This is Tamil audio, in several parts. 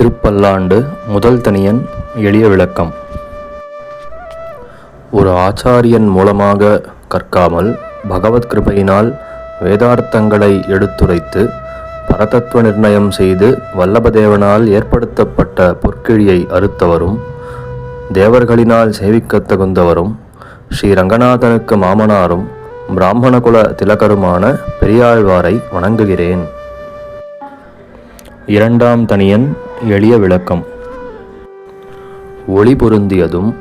திருப்பல்லாண்டு முதல் தனியன் எளிய விளக்கம். ஒரு ஆச்சாரியன் மூலமாக கற்காமல் பகவத் கிருபையினால் வேதார்த்தங்களை எடுத்துரைத்து பரதத்துவ நிர்ணயம் செய்து வல்லபதேவனால் ஏற்படுத்தப்பட்ட பொற்கிழியை அறுத்தவரும் தேவர்களினால் சேவிக்கத் தகுந்தவரும் ஸ்ரீ ரங்கநாதனுக்கு மாமனாரும் பிராமணகுல திலகருமான பெரியாழ்வாரை வணங்குகிறேன். இரண்டாம் தனியன் எளிய விளக்கம். ஒளி பொருந்தியதும்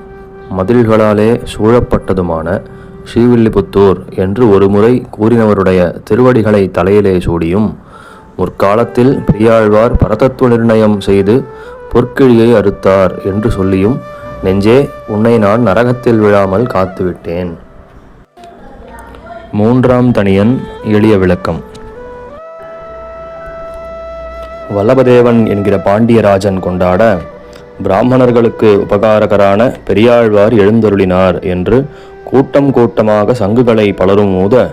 மதில்களாலே சூழப்பட்டதுமான ஸ்ரீவில்லிபுத்தூர் என்று ஒருமுறை கூறினவருடைய திருவடிகளை தலையிலே சூடியும் முற்காலத்தில் பெரியாழ்வார் பரதத்துவ நிர்ணயம் செய்து பொற்கிழியை அறுத்தார் என்று சொல்லியும் நெஞ்சே உன்னை நான் நரகத்தில் விழாமல் காத்துவிட்டேன். மூன்றாம் தனியன் எளிய விளக்கம். வல்லபதேவன் என்கிற பாண்டியராஜன் கொண்டாட பிராமணர்களுக்கு உபகாரகரான பெரியாழ்வார் எழுந்தருளினார் என்று கூட்டம் கூட்டமாக சங்குகளை பலரும் ஊத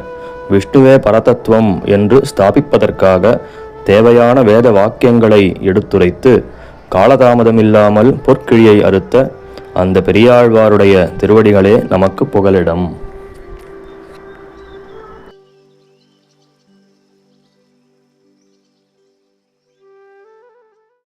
விஷ்ணுவே பரதத்துவம் என்று ஸ்தாபிப்பதற்காக தேவையான வேத வாக்கியங்களை எடுத்துரைத்து காலதாமதமில்லாமல் பொற்கிழியை அறுத்த அந்த பெரியாழ்வாருடைய திருவடிகளே நமக்கு புகலிடம்.